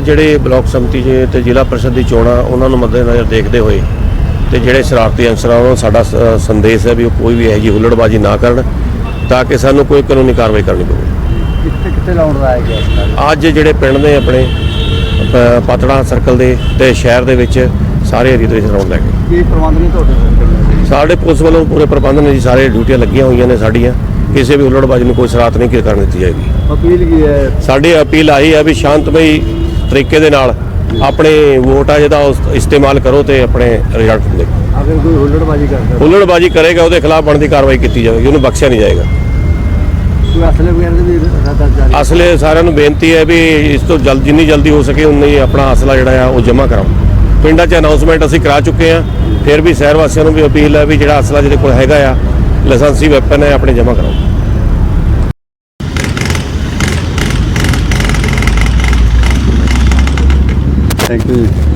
ਜਿਹੜੇ ਬਲਾਕ ਸੰਮਤੀ ਜੇ ਤੇ ਜ਼ਿਲ੍ਹਾ ਪ੍ਰੀਸ਼ਦ ਦੀ ਚੋਣਾਂ ਉਹਨਾਂ ਨੂੰ ਮੱਦੇਨਜ਼ਰ ਦੇਖਦੇ ਹੋਏ ਤੇ ਜਿਹੜੇ ਸ਼ਰਾਰਤੀ ਅਨਸਰ ਆ ਉਹਨਾਂ ਨੂੰ ਸਾਡਾ ਸ- ਸੰਦੇਸ਼ ਹੈ ਵੀ ਉਹ ਕੋਈ ਵੀ ਇਹੋ ਜਿਹੀ ਹੁੱਲੜਬਾਜ਼ੀ ਨਾ ਕਰਨ ਤਾਂ ਕਿ ਸਾਨੂੰ ਕੋਈ ਕਾਨੂੰਨੀ ਕਾਰਵਾਈ ਕਰਨੀ ਪਵੇ। ਕਿੱਥੇ ਕਿੱਥੇ ਲਾਉਣ ਦਾ ਗਿਆ ਅੱਜ ਜਿਹੜੇ ਪਿੰਡ ਨੇ ਆਪਣੇ ਪ- ਪਾਤੜਾ ਸਰਕਲ ਦੇ ਤੇ ਸ਼ਹਿਰ ਦੇ ਵਿੱਚ ਸਾਰੇ ਏਰੀਏ ਦੇ ਵਿੱਚ ਰੌਂਡ ਲੈ ਗਏ। ਕੀ ਪ੍ਰਬੰਧ ਨਹੀਂ ਤੁਹਾਡੇ ਕੋਲ? ਸਾਡੇ ਪੁਲਿਸ ਵੱਲੋਂ ਪੂਰੇ ਪ੍ਰਬੰਧ ਨੇ ਜੀ ਸਾਰੇ ਡਿਊਟੀਆਂ ਲੱਗੀਆਂ ਹੋਈਆਂ ਨੇ ਸਾਡੀਆਂ। ਕਿਸੇ ਵੀ ਹੁੱਲੜਬਾਜ਼ੀ ਨੂੰ ਕੋਈ ਸ਼ਰਾਰਤ ਨਹੀਂ ਕਰਨ ਦਿੱਤੀ ਜਾਏਗੀ। ਅਪੀਲ ਕੀ ਹੈ? ਸਾਡੀ ਅਪੀਲ ਆਈ ਹੈ ਵੀ ਸ਼ਾਂਤਮਈ ਤਰੀਕੇ ਦੇ ਨਾਲ ਆਪਣੇ ਵੋਟ ਆ ਜਿਹਦਾ ਇਸਤੇਮਾਲ ਕਰੋ ਤੇ ਆਪਣੇ ਰਿਜ਼ਲਟ ਦੇਖੋ ਅਗਰ ਕੋਈ ਹੁੱਲੜਬਾਜ਼ੀ ਕਰਦਾ ਹੁੱਲੜਬਾਜ਼ੀ ਕਰੇਗਾ ਉਹਦੇ ਖਿਲਾਫ ਬਣਦੀ ਕਾਰਵਾਈ ਕੀਤੀ ਜਾਵੇਗੀ ਉਹਨੂੰ ਬਖਸ਼ਿਆ ਨਹੀਂ ਜਾਏਗਾ। ਦੇ ਅਸਲੇ ਸਾਰਿਆਂ ਨੂੰ ਬੇਨਤੀ ਹੈ ਵੀ ਇਸ ਤੋਂ ਜਲਦ ਜਿੰਨੀ ਜਲਦੀ ਹੋ ਸਕੇ ਉਨੀ ਆਪਣਾ ਅਸਲਾ ਜਿਹੜਾ ਆ ਉਹ ਜਮ੍ਹਾਂ ਕਰਾਓ। ਪਿੰਡਾਂ 'ਚ ਅਨਾਉਂਸਮੈਂਟ ਅਸੀਂ ਕਰਾ ਚੁੱਕੇ ਆ ਫਿਰ ਵੀ ਸ਼ਹਿਰ ਵਾਸੀਆਂ ਨੂੰ ਵੀ ਅਪੀਲ ਹੈ ਵੀ ਜਿਹੜਾ ਅਸਲਾ ਜਿਹਦੇ ਕੋਲ ਹੈਗਾ ਆ ਲਾਇਸੈਂਸੀ ਵੈਪਨ ਹੈ ਆਪਣੇ ਜਮ੍ਹਾਂ ਕਰਾਓ। Thank you.